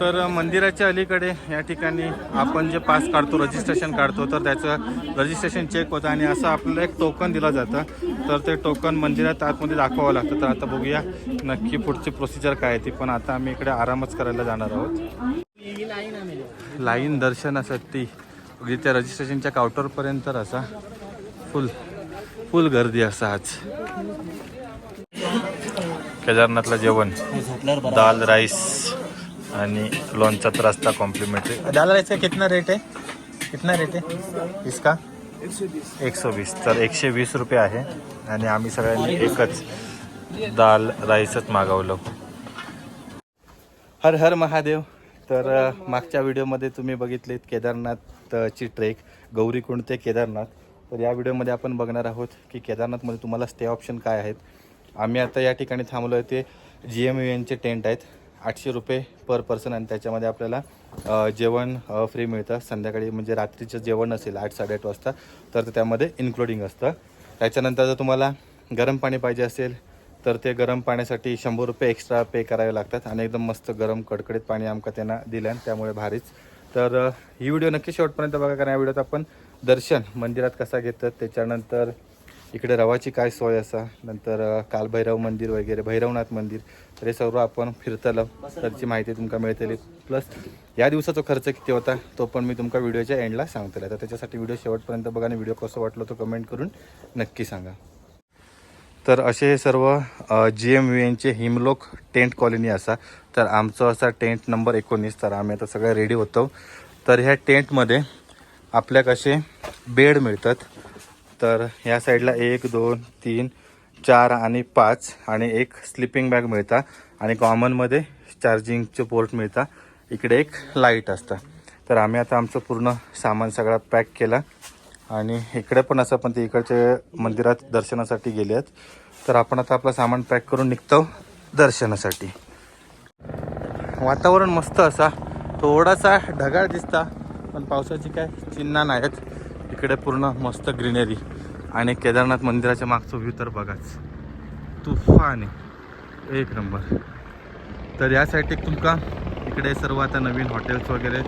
तर मंदिराच्या अलीकडे या ठिकाणी आपण जे पास काढतो रजिस्ट्रेशन काढतो तर त्याचं रजिस्ट्रेशन चेक होतं आणि असं आपल्याला एक टोकन दिलं जातं. तर ते टोकन मंदिरात आतमध्ये दाखवावं लागतं. तर आता बघूया नक्की पुढची प्रोसिजर काय आहे ती. पण आता आम्ही इकडे आरामच करायला जाणार आहोत. लाईन दर्शनासाठी अगदी त्या रजिस्ट्रेशनच्या काउंटरपर्यंत तर असा फुल फुल गर्दी असा आज. केदारनाथला जेवण दाल राईस आणि लोणचाचा रस्ता कॉम्प्लिमेंटरी दाल राईस का कितना रेट आहे कितना रेट आहे इसका? एकशे वीस. तर एकशे वीस रुपये आहे. आणि आम्ही सगळ्यांनी एकच दाल राईसच मागवलं. हर हर महादेव. तर मागच्या व्हिडिओमध्ये तुम्ही बघितलेत केदारनाथची ट्रेक गौरीकुंड ते केदारनाथ. तर या व्हिडिओमध्ये आपण बघणार आहोत की केदारनाथमध्ये तुम्हाला स्टे ऑप्शन काय आहेत. आम्ही आता या ठिकाणी थांबलो आहे ते जी एम यू एनचे टेंट आहेत. आठशे रुपये पर पर्सन आणि त्याच्यामध्ये आपल्याला जेवण फ्री मिळतं. संध्याकाळी म्हणजे रात्रीचं जेवण असेल आठ साडेआठ वाजता तर त्यामध्ये इन्क्लुडिंग असतं. त्याच्यानंतर जर तुम्हाला गरम पाणी पाहिजे असेल तर ते गरम पाण्यासाठी शंभर रुपये एक्स्ट्रा पे करावे लागतात आणि एकदम मस्त गरम कडकडीत पाणी आमका त्यांना दिल्यान त्यामुळे भारीच. तर ही व्हिडिओ नक्की शेवटपर्यंत बघा कारण या व्हिडिओत आपण दर्शन मंदिरात कसा घेतात त्याच्यानंतर इकडे रवाची काय सोय असा? नंतर कालभैरव मंदिर वगैरे भैरवनाथ मंदिर तर हे सर्व आपण फिरतलं. त्याची माहिती तुमका मिळतली. प्लस या दिवसाचा खर्च किती होता? तो पण मी तुमका व्हिडिओच्या एंडला सांगतला तर त्याच्यासाठी व्हिडिओ शेवटपर्यंत बघा आणि व्हिडिओ कसं वाटलं तो कमेंट करून नक्की सांगा. तर असे हे सर्व जी एम व्ही एनचे हिमलोक टेंट कॉलनी असा. तर आमचं असा टेंट नंबर एकोणीस. तर आम्ही आता सगळे रेडी होतो. तर ह्या टेंटमध्ये आपल्या कसे बेड मिळतात. तर या साईडला एक दोन तीन चार आणि पाच आणि एक स्लिपिंग बॅग मिळता. आणि कॉमनमध्ये चार्जिंगचे पोर्ट मिळतात इकडे एक लाइट असतं. तर आम्ही आता आमचं पूर्ण सामान सगळा पॅक केला. आणि इकडे पण असं पण ते इकडचे मंदिरात दर्शनासाठी गेले आहेत तर आपण आता आपलं सामान पॅक करून निघतो दर्शनासाठी. वातावरण मस्त असा. थोडासा ढगाळ दिसता पण पावसाची काय चिन्ह नाहीत. इकडे पूर्ण मस्त ग्रीनरी आणि केदारनाथ मंदिराच्या मागचं व्ह्यू तर बघाच. तुफान आहे. एक नंबर. तर या यासाठी तुमका इकडे सर्व आता नवीन हॉटेल्स वगैरे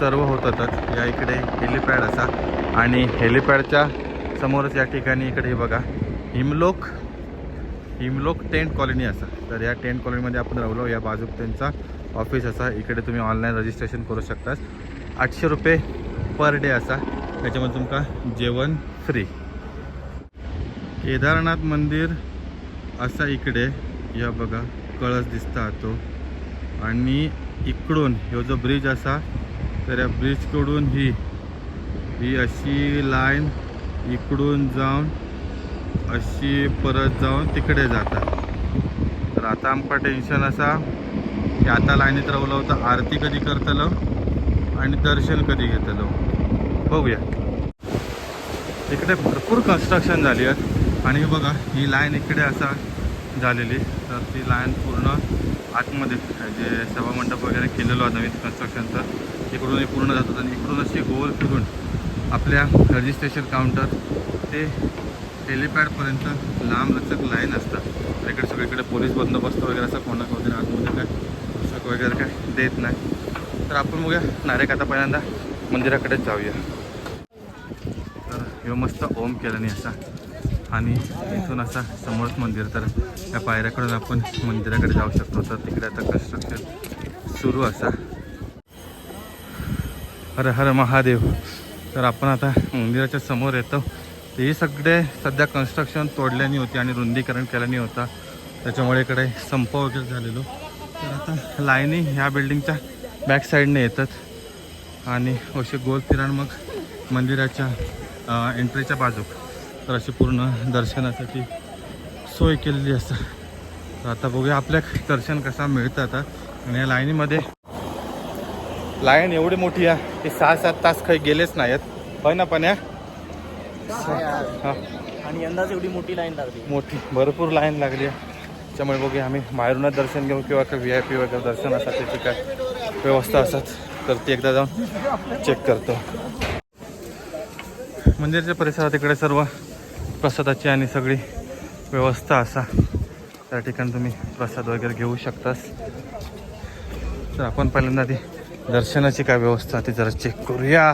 सर्व होतातच. या इकडे हेलिपॅड असा. आणि हेलिपॅडच्या समोरच या ठिकाणी इकडे बघा. हिमलोक हिमलोक टेंट कॉलनी असा. तर या टेंट कॉलनीमध्ये आपण राहिलो या बाजूक त्यांचा ऑफिस असा. इकडे तुम्ही ऑनलाईन रजिस्ट्रेशन करू शकता आठशे रुपये पर डे असा. त्याच्यामध्ये तुमका जेवण फ्री केदारनाथ मंदिर असा इकडे या बघा कळस दिसता तो. आणि इकडून ह्यो जो ब्रिज असा तर या ब्रिजकडून ही ही अशी लाईन इकडून जाऊन अशी परत जाऊन तिकडे जाता. तर आता आमका टेन्शन असा की आता लाईनीत रावलो होतं आरती कधी करतलो आणि दर्शन कधी घेतलो. बघूया. इकडे भरपूर कन्स्ट्रक्शन झाली आहेत. आणि बघा ही लाईन इकडे असा झालेली. तर ती लाईन पूर्ण आतमध्ये जे सभामंडप वगैरे केलेलं आहे नवीन कन्स्ट्रक्शनचं इकडून पूर्ण जातात आणि इकडून अशी गोल फिरून आपल्या रजिस्ट्रेशन काउंटर ते हेलिपॅडपर्यंत लांब लचक लाईन असतात. तर इकडे सगळीकडे पोलीस बंदोबस्त वगैरे असं कोणाक वगैरे आतमध्ये काय पुस्तक वगैरे काय देत नाही. तर आपण बघूया नारेक आता पहिल्यांदा मंदिराकडेच जाऊया. ह्यो मस्त ओम केल्याने असा. आणि इथून असा समोरच मंदिर तर या पायऱ्याकडून आपण मंदिराकडे जाऊ शकतो. तर तिकडे आता कन्स्ट्रक्शन सुरू असा. हर हर महादेव. तर आपण आता मंदिराच्या समोर येतो. हे सगळे सध्या कन्स्ट्रक्शन तोडल्याने होती आणि रुंदीकरण केल्याने होता. त्याच्यामुळे इकडे संप वगैरे झालेलो. तर आता लाईनी ह्या बिल्डिंगच्या बॅक साईडने येतात. आणि असे गोल फिराण मग मंदिराच्या एंट्रीच्या बाजूक. तर अशी पूर्ण दर्शनासाठी सोय केलेली असतं तर आता बघूया आपल्या दर्शन कसा मिळतं आता. आणि या लाईनीमध्ये लाईन एवढी मोठी आहे की सहा सात तास काही गेलेच नाहीत होय ना पण या? हा. आणि यंदाच एवढी मोठी लाईन लागली. मोठी भरपूर लाईन लागली आहे. त्याच्यामुळे बघूया आम्ही बाहेरूनच दर्शन घेऊ किंवा काही व्ही आय पी वगैरे दर्शनासाठी काय व्यवस्था असतात तर ती एकदा जाऊन चेक करतो. मंदिराच्या परिसरात इकडे सर्व प्रसादाची आणि सगळी व्यवस्था असा त्या ठिकाणी तुम्ही प्रसाद वगैरे घेऊ शकतास. तर आपण पहिल्यांदा ती दर्शनाची काय व्यवस्था ती जरा चेक करूया.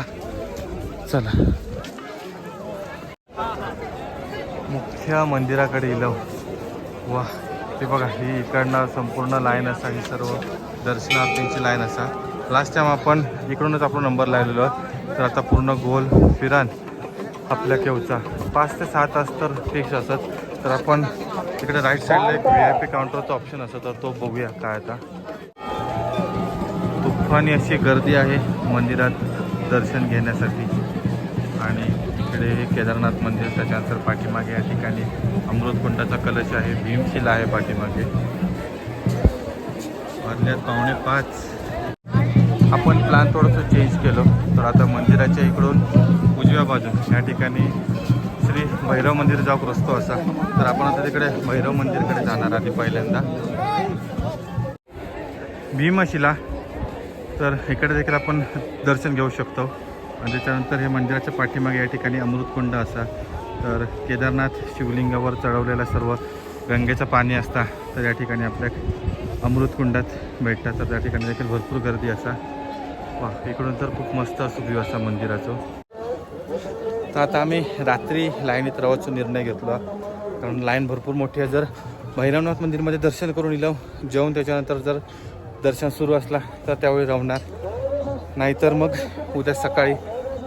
चला. मुख्य मंदिराकडे इलव. वा ते बघा ही इकडनं संपूर्ण लाईन असा ही सर्व दर्शनार्थींची लाईन असा. लास्ट टाईम आपण इकडूनच आपण नंबर लावलेलो तर आता पूर्ण गोल फिरान आपल्या केवचा. पाच ते सहा तास तर फिक्स असत. तर आपण तिकडे राईट साईडला एक व्ही आय पी काउंटरचा ऑप्शन असतो तर तो बघूया काय आता. तुफानी अशी गर्दी आहे मंदिरात दर्शन घेण्यासाठी. आणि इकडे हे केदारनाथ मंदिर त्याच्यानंतर पाठीमागे या ठिकाणी अमृतकुंडाचा कलश आहे. भीमशिला आहे पाठीमागे. वाजल्यात पावणे पाच. आपण प्लॅन थोडंसं चेंज केलं. तर आता मंदिराच्या इकडून उजव्या बाजून या ठिकाणी श्री भैरव मंदिर जाऊक रस्तो असा. तर आपण आता तिकडे भैरव मंदिरकडे जाणार आधी पहिल्यांदा. भीमशिला. तर इकडे देखील आपण दर्शन घेऊ शकतो. आणि त्याच्यानंतर हे मंदिराच्या पाठीमागे या ठिकाणी अमृतकुंड असा. तर केदारनाथ शिवलिंगावर चढवलेला सर्व गंगेचं पाणी असता तर या ठिकाणी आपल्या अमृतकुंडात भेटतात. तर त्या ठिकाणी देखील भरपूर गर्दी असा. वा इकडून तर खूप मस्त असं व्ह्यू असा मंदिराचं. तर आता आम्ही रात्री लाईनीत राहायचा निर्णय घेतला. कारण लाईन भरपूर मोठी आहे. जर भैरवनाथ मंदिरमध्ये दर्शन करून इलो जेवून त्याच्यानंतर जर दर्शन सुरू असला तर त्यावेळी राहणार नाहीतर मग उद्या सकाळी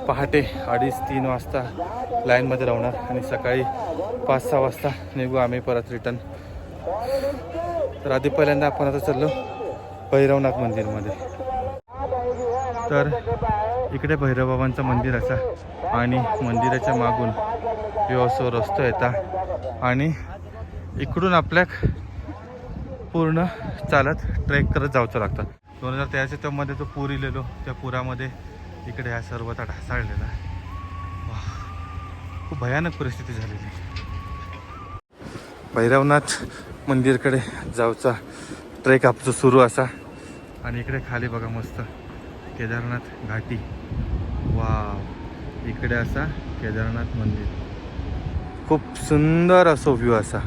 पहाटे अडीच तीन वाजता लाईनमध्ये राहणार आणि सकाळी पाच सहा वाजता निघू आम्ही परत रिटर्न तर आधी पहिल्यांदा आपण आता चाललो भैरवनाथ मंदिरमध्ये. तर इकडे भैरवबाबांचं मंदिर असा. आणि मंदिराच्या मागून व्यवस्था रस्तो येता आणि इकडून आपल्याक पूर्ण चालत ट्रेक करत जावचं लागतं. दोन हजार तेराच्या तेव्हामध्ये तो पूर इलेलो. त्या पुरामध्ये इकडे ह्या सर्वता ढासाळलेला. खूप भयानक परिस्थिती झालेली. भैरवनाथ मंदिरकडे जावचा ट्रेक आमचं सुरू असा. आणि इकडे खाली बघा मस्त. केदारनाथ घाटी. वा इकडे असा केदारनाथ मंदिर. खूप सुंदर असो व्ह्यू असा.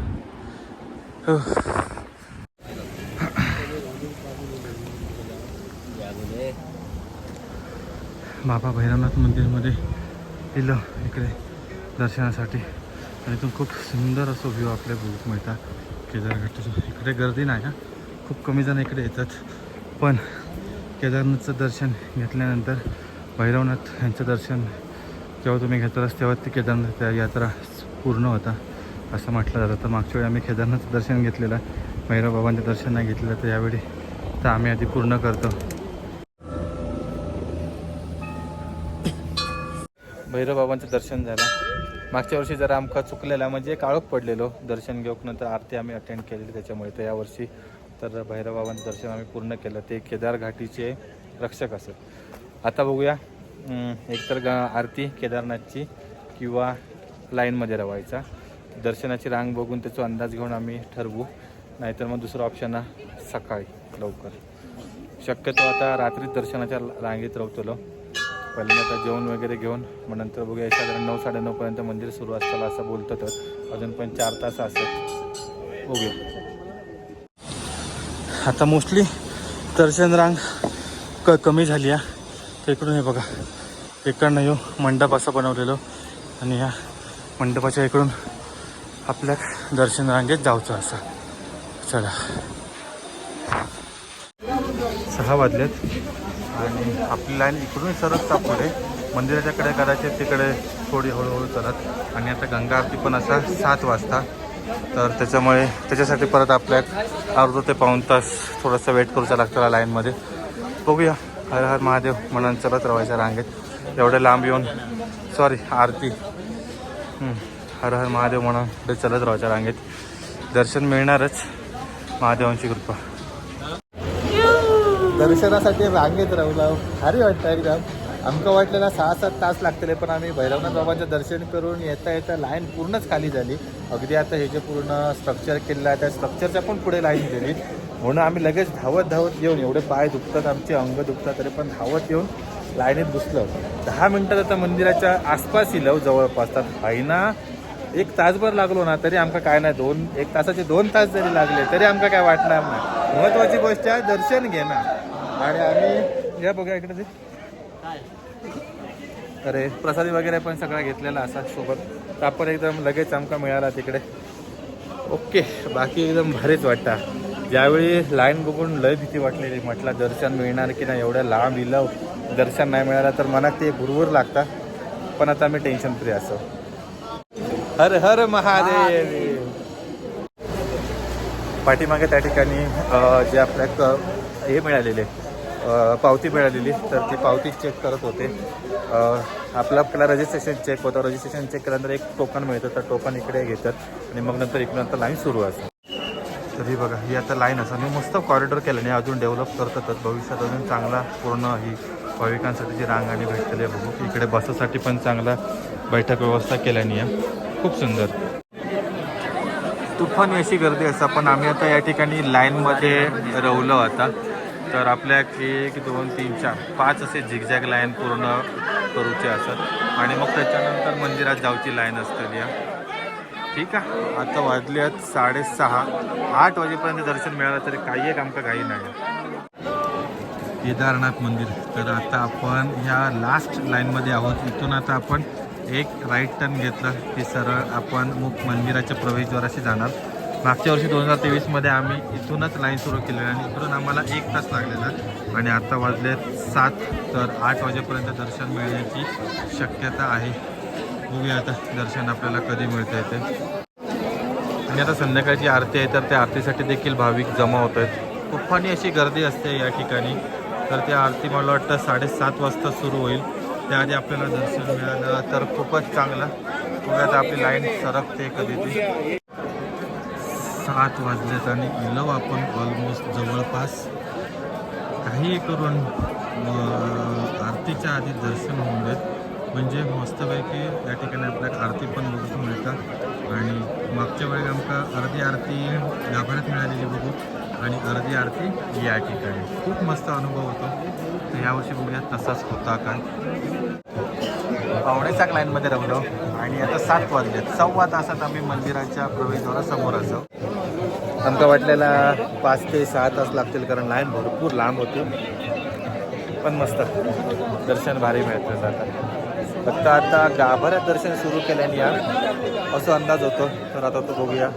बाबा भैरवनाथ मंदिरमध्ये गेलं इकडे दर्शनासाठी. आणि इथून खूप सुंदर असो व्ह्यू आपल्या बघूक मिळतात केदारघाटाचं. इकडे गर्दी नाही का? खूप कमी जण इकडे येतात. पण केदारनाथचं दर्शन घेतल्यानंतर भैरवनाथ यांचं दर्शन जेव्हा तुम्ही घेताच तेव्हा ती केदारनाथ त्या यात्रा पूर्ण होता असं म्हटलं जातं. तर मागच्या वेळी आम्ही केदारनाथचं दर्शन घेतलेलं भैरव बाबांचं दर्शन नाही घेतलेलं तर यावेळी तर आम्ही आधी पूर्ण करतो. भैरव बाबांचं दर्शन झालं. मागच्या वर्षी जरा आमका चुकलेला म्हणजे काळोख पडलेलो दर्शन घेऊक नंतर आरती आम्ही अटेंड केलेली त्याच्यामुळे. तर यावर्षी तर भैरवबाबांचं दर्शन आम्ही पूर्ण केलं. ते केदार घाटीचे रक्षक असत. आता बघूया एकतर गा आरती केदारनाथची किंवा लाईनमध्ये रवायचा. दर्शनाची रांग बघून त्याचा अंदाज घेऊन आम्ही ठरवू. नाहीतर मग दुसरा ऑप्शन आहे सकाळी लवकर. शक्यतो आता रात्री दर्शनाच्या रांगेत रवतलो. पहिल्यांदा आता जेवण वगैरे घेऊन मग नंतर बघूया साधारण नऊ साडेनऊपर्यंत मंदिर सुरू असताना असं बोलतो तर अजून पण चार तास असत. बघूया. आता मोस्टली दर्शन रांग क कमी झाली आहे. तर इकडून हे बघा. इकडनं येऊ. मंडप असं बनवलेलो. आणि ह्या मंडपाच्या इकडून आपल्या दर्शन रांगेत जाऊचं असं. चला. सहा वाजलेत. आणि आपली लाईन इकडून सरत पुढे. मंदिराच्याकडे करायचे तिकडे थोडी हळूहळू चालत. आणि आता गंगा आरती पण असा सात वाजता. तर त्याच्यामुळे त्याच्यासाठी परत आपल्या अर्धा ते पाऊण तास थोडंसं वेट करूचा लागतं लाईनमध्ये बघूया. हर हर महादेव म्हणून चलत राहायच्या रांगेत. एवढे लांब येऊन सॉरी आरती. हर हर महादेव म्हणून ते चलत राहायच्या रांगेत. दर्शन मिळणारच. महादेवांची कृपा. दर्शनासाठी रांगेत राहू भारी वाटतं एकदम. आमका वाटलेला सहा सात तास लागतले पण आम्ही भैरवनाथ बाबांचं दर्शन करून येता येता लाईन पूर्णच खाली झाली. अगदी आता हे जे पूर्ण स्ट्रक्चर केलेलं आहे त्या स्ट्रक्चरच्या पण पुढे लाईन गेली. म्हणून आम्ही लगेच धावत धावत येऊन एवढे पाय दुखतात आमचे अंग दुखतात तरी पण धावत येऊन लाईनीत बसलो. दहा मिनटात आता मंदिराच्या आसपास येलो जवळपास. तर भाईना एक तासभर लागलो ना तरी आमका काय नाही दोन एक तासाचे दोन तास जरी लागले तरी आमका काय वाटणार नाही. महत्वाची गोष्ट आहे दर्शन घेणार आणि आम्ही या बघा इकडे ते अरे प्रसादी वगैरे पण सगळा घेतलेला असा सोबत. आपण एकदम लगेच आमका मिळाला तिकडे. ओके बाकी एकदम भारीच वाटता. ज्यावेळी लाईन बघून लय भीती वाटलेली म्हटलं दर्शन मिळणार की नाही एवढ्या लांब इलव दर्शन नाही मिळालं तर मनात ते गुरगुर लागतं. पण आता मी टेन्शन फ्री असो. हर हर महादेव! पाठीमागे त्या ठिकाणी जे आपल्या हे मिळालेले. पावती मिळालेली तर ती पावती चेक करत होते. आपला आपलं आपल्याला रजिस्ट्रेशन चेक होतं. रजिस्ट्रेशन चेक केल्यानंतर एक टोकन मिळतं. तर टोकन इकडे घेतात आणि मग नंतर इकडे नंतर लाईन सुरू असते. तरी बघा ही आता लाईन असं. आणि मस्त कॉरिडॉर केलं अजून डेव्हलप करतातच भविष्यात अजून चांगला पूर्ण ही भाविकांसाठीची रांग आणि भेटलेली आहे बघू. इकडे बसासाठी पण चांगला बैठक व्यवस्था केल्याने खूप सुंदर. तुफान अशी गर्दी असता. पण आम्ही आता या ठिकाणी लाईनमध्ये रवलो आता. तर आपल्या एक दोन तीन चार पाच असे झिगझॅग लाईन पूर्ण करूचे असतात आणि मग त्याच्यानंतर मंदिरात जाऊची लाईन असतली या. ठीक आहे? आता वाजले आहेत साडेसहा. आठ वाजेपर्यंत दर्शन मिळालं तरी काही एक आमका काही नाही. केदारनाथ मंदिर. तर आता आपण ह्या लास्ट लाईनमध्ये आहोत. इथून आता आपण एक राईट टर्न घेतला. की सरळ आपण मुख मंदिराच्या प्रवेशद्वाराशी जाणार. मागच्या वर्षी दोन हजार तेवीसमध्ये आम्ही इथूनच लाईन सुरू केलेली आणि इकडून आम्हाला एक तास लागलेला. आणि आत्ता वाजले सात तर आठ वाजेपर्यंत दर्शन मिळण्याची शक्यता आहे. बघूया आता दर्शन आपल्याला कधी मिळतं ते. आणि आता संध्याकाळची आरती आहे तर त्या आरतीसाठी देखील भाविक जमा होत आहेत. तुफानी अशी गर्दी असते या ठिकाणी. तर त्या आरती मला वाटतं साडेसात वाजता सुरू होईल. त्याआधी आपल्याला दर्शन मिळालं तर खूपच चांगलं. बघूया आता आपली लाईन सरकते कधी ती. सात वाजलेत आणि इलव आपण ऑलमोस्ट जवळपास काही करून आरतीच्या आधी दर्शन होऊन देत. म्हणजे मस्तपैकी या ठिकाणी आपल्याला आरती पण बघू मिळतात. आणि मागच्या वेळी आमका अर्धी आरती गाभाऱ्यात मिळालेली बघू. आणि अर्धी आरती या ठिकाणी. खूप मस्त अनुभव होतो. तर यावर्षी बघूया तसाच होता काय पावणेचाक लाईनमध्ये रमलो आणि आता सात वाजलेत. सव्वा तासात आम्ही मंदिराच्या प्रवेशद्वारासमोर असो आमका वाटलेला पाच ते सहा तास लागतील कारण लाईन भरपूर लांब होती. पण मस्त. दर्शन भारी मिळतं आता फक्त आता गाभाऱ्यात दर्शन सुरू केल्याने या असं अंदाज होतो. तर आता तो बघूया.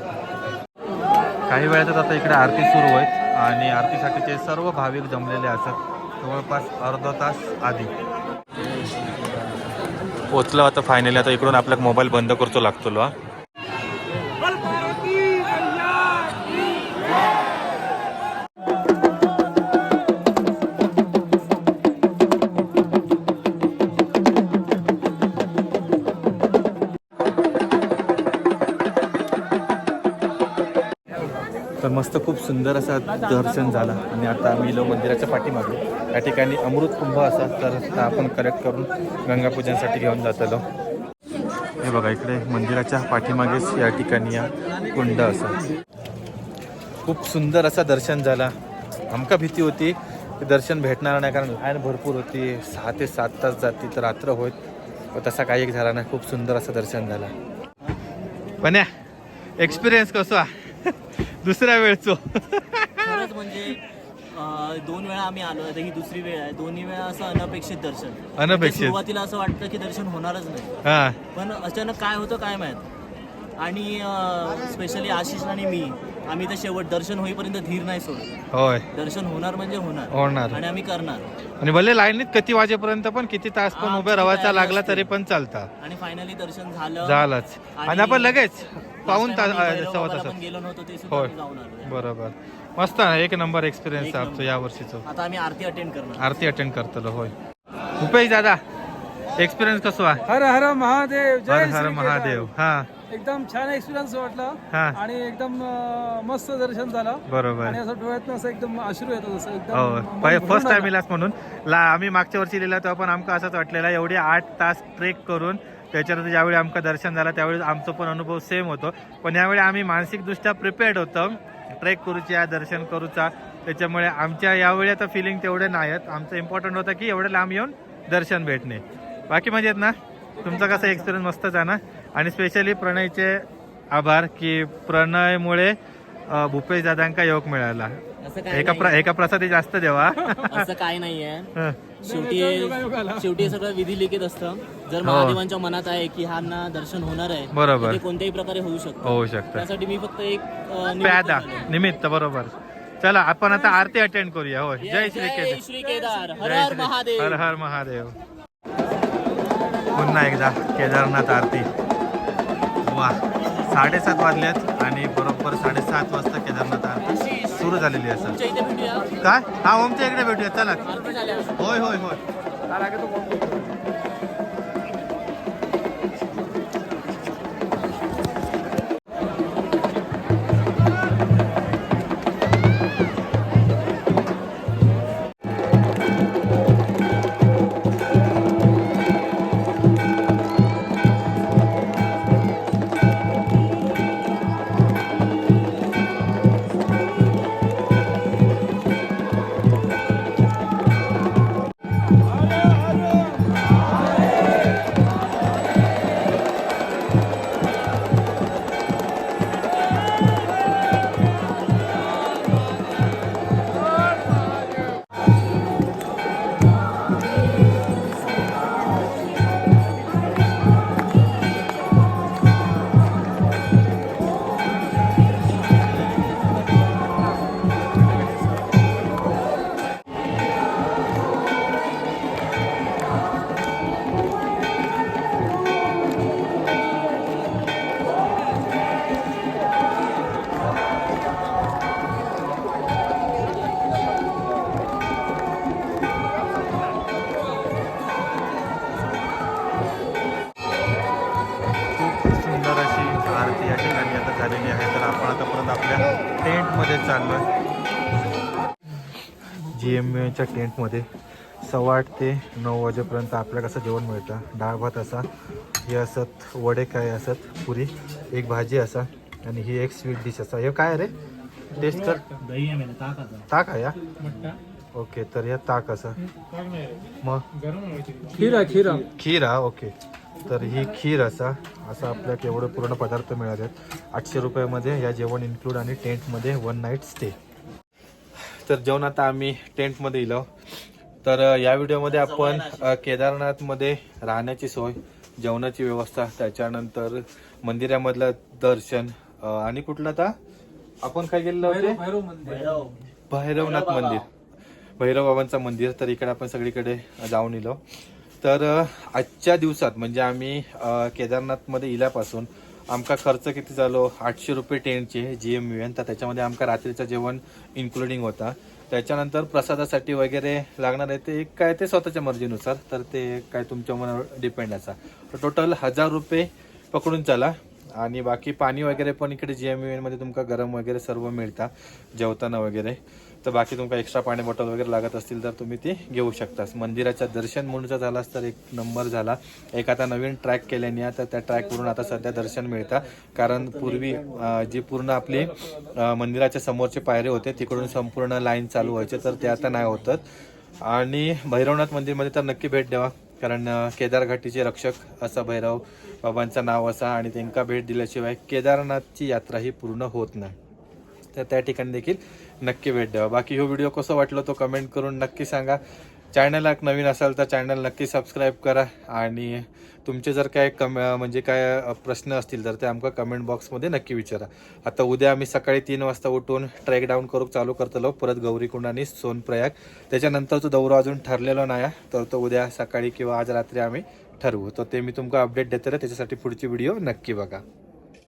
काही वेळातच आता इकडे आरती सुरू आहेत आणि आरतीसाठीचे सर्व भाविक जमलेले असतात जवळपास अर्धा तास आधी. पोचलं आता फायनली आता इकडून आपल्याला मोबाईल बंद करतो लागतो हा. तर मस्त खूप सुंदर असा दर्शन झालं. आणि आता आम्ही लो मंदिराच्या पाठीमागे. या ठिकाणी अमृत कुंभ असा तर आपण कलेक्ट करून गंगापूजनसाठी घेऊन जातलो. हे बघा इकडे मंदिराच्या पाठीमागेच या ठिकाणी या कुंड असा. खूप सुंदर असा दर्शन झाला. आमका भीती होती की दर्शन भेटणार नाही कारण लाईन भरपूर होती. सहा ते सात तास जाते तर रात्र होत. पण तसा काही एक झाला नाही. खूप सुंदर असं दर्शन झाला. पण एक्सपिरियन्स कसो? दुसऱ्या वेळचो. खरंच म्हणजे अं, दोन वेळा आम्ही आलो आता ही दुसरी वेळ आहे. दोन्ही वेळा असं अनपेक्षित दर्शन. अनपेक्षित. म्हणजे सुरुवातीला असं वाटतं की दर्शन होणारच नाही. हा. पण अचानक काय होतं काय माहीत? आणि स्पेशली आशिष आणि मी आम्ही तर शेवट दर्शन होईपर्यंत धीर नाही सोडत. होय. दर्शन होणार म्हणजे होणार. होणार. आणि आम्ही करणार. आणि भले लाईनीत किती वाजेपर्यंत पण किती तास पण हा, उभे किती राहायचा लागला असते. तरी पण चालता आणि फायनली दर्शन झालं. झालंच. आणि आणि आपण लगेच पाऊन Last तास सव्वा तासात. गेलो नव्हतो ते सुद्धा होय. आम्ही जाऊन आलो. बरोबर. मस्त आहे एक नंबर एक्सपिरियन्स आमचं. या वर्षीचं. आता आम्ही आरती अटेंड करणार. आरती अटेंड करतलो होय. उपेश दादा एक्सपिरियन्स कसो आहे? हर हर महादेव जय हर श्री हर. महादेव हा. एकदम छान एक्सपिरियन्स वाटला हा. आणि एकदम अं, मस्त दर्शन झालं. बरोबर. आणि असं डोळ्यातनं असं एकदम अश्रू येतात असं एकदम हो मन फर्स्ट भरून टाइम आलं. इलाच म्हणून. ला आम्ही मागच्या वर्षी लिहिला तेव्हा पण आमका असंच वाटलेला एवढे आठ तास ट्रेक करून त्याच्यानंतर ज्यावेळी आमचं दर्शन झालं त्यावेळी आमचं पण अनुभव सेम होतो. पण यावेळी आम्ही मानसिकदृष्ट्या प्रिपेअर्ड होतो. ट्रेक करूच्या दर्शन करूचा. त्याच्यामुळे आमच्या यावेळी आता फिलिंग तेवढे नाही आहेत आमचं इम्पॉर्टंट होतं की एवढं लांब येऊन दर्शन भेटणे. बाकी म्हणजे आहेत ना? तुमचा कसा एक्सपिरियन्स मस्तच आहे ना? आणि स्पेशली प्रणयचे आभार की प्रणयमुळे भूपेश दादांका योग मिळाला. असं काय एका प्र. एका प्रसादी जास्त देवा असं काय नाहीये. हं. शेवटी शेवटी हे सगळं विधी लिखित असतं. जर महादेवांच्या मनात आहे की ह्यांना दर्शन होणार आहे हो. बरोबर. तर ते कोणत्याही प्रकारे होऊ शकतं. होऊ शकतं. त्यासाठी मी फक्त एक अं, निमित्त प्यादा झालो. निमित्त बरोबर. चला आपण आता आरती अटेंड करूया. हो जय श्री जय केदार. श्री केदार. हर जय हर श्री महादेव. हर हर महादेव. पुन्हा एकदा केदारनाथ आरती. वा साडेसात वाजल्यात आणि बरोबर साडेसात वाजता केदारनाथ आरती. सुरू झालेली भेटूया? काय? हा ओमच्या इकडे भेटूया. चला. होय होय होय. टेंटमध्ये चाललोय जी एम एच्या टेंटमध्ये सव्वा आठ ते नऊ वाजेपर्यंत आपल्याला कसं जेवण मिळतं? डाळ भात असा हे असत वडे काय असत पुरी एक भाजी असा आणि ही एक स्वीट डिश असा. हे काय रे? टेस्ट कर दही आहे मेरा ताक ताक आहे या ओके तर या ताक असा. मग? खीरा खीरा खीर हा ओके तर ही खीर असा असा आपल्याला एवढे पूर्ण पदार्थ मिळाले आहेत. आठशे रुपयामध्ये या जेवण इन्क्लूड आणि टेंटमध्ये वन नाईट स्टे तर जेवण आता आम्ही टेंटमध्ये इलो. तर या व्हिडिओमध्ये आपण केदारनाथमध्ये राहण्याची सोय जेवणाची व्यवस्था त्याच्यानंतर मंदिरामधलं दर्शन आणि कुठलं आता? आपण काय गेलेलो होते? भैरव मंदिर. भैरवनाथ मंदिर. भैरव बाबांचं मंदिर तर इकडे आपण सगळीकडे जाऊन इलो. तर आजच्या दिवसात म्हणजे आम्ही केदारनाथमध्ये इल्यापासून आमका खर्च किती झालो? आठशे रुपये टेंटचे जी एम यू एन तर त्याच्यामध्ये आमका रात्रीचं जेवण इन्क्लुडिंग होता. त्याच्यानंतर प्रसादासाठी वगैरे लागणार आहे ते एक काय ते स्वतःच्या मर्जीनुसार तर ते काय तुमच्या मनावर डिपेंड असा तर टोटल हजार रुपये पकडून चला. आणि बाकी पाणी वगैरे पण इकडे जी एम यू एनमध्ये तुमका गरम वगैरे सर्व मिळता जेवताना वगैरे. तर बाकी तुमका एक्स्ट्रा पाणी बॉटल वगैरे लागत असतील तर तुम्ही ती घेऊ शकता मंदिराच्या दर्शन म्हणूनचा झालास तर एक नंबर झाला. एक आता नवीन ट्रॅक केल्याने तर त्या ट्रॅकवरून आता सध्या दर्शन मिळतं. कारण पूर्वी जी पूर्ण आपली मंदिराच्या समोरचे पायरे होते तिकडून संपूर्ण लाईन चालू व्हायचे तर ते आता नाही होतात आणि भैरवनाथ मंदिरमध्ये तर नक्की भेट द्यावा. कारण केदारघाटीचे रक्षक असा भैरव बाबांचं नाव असा आणि त्यांना भेट दिल्याशिवाय केदारनाथची यात्रा ही पूर्ण होत नाही. तर त्या ठिकाणी देखील नक्की भेट द्यावा. बाकी हा व्हिडिओ कसं वाटलं तो कमेंट करून नक्की सांगा. चॅनलला नवीन असाल तर चॅनल नक्की सबस्क्राईब करा. आणि तुमचे जर काय कम म्हणजे काय प्रश्न असतील तर ते आमका कमेंट बॉक्समध्ये नक्की विचारा. आता उद्या आम्ही सकाळी तीन वाजता उठून ट्रॅक डाऊन करू चालू करतलो परत गौरीकुंड आणि सोनप्रयाग. त्याच्यानंतर तो दौरा अजून ठरलेलो नाही आहे. तर तो उद्या सकाळी किंवा आज रात्री आम्ही ठरवू. तर ते मी तुमका अपडेट देते त्याच्यासाठी पुढची व्हिडिओ नक्की बघा.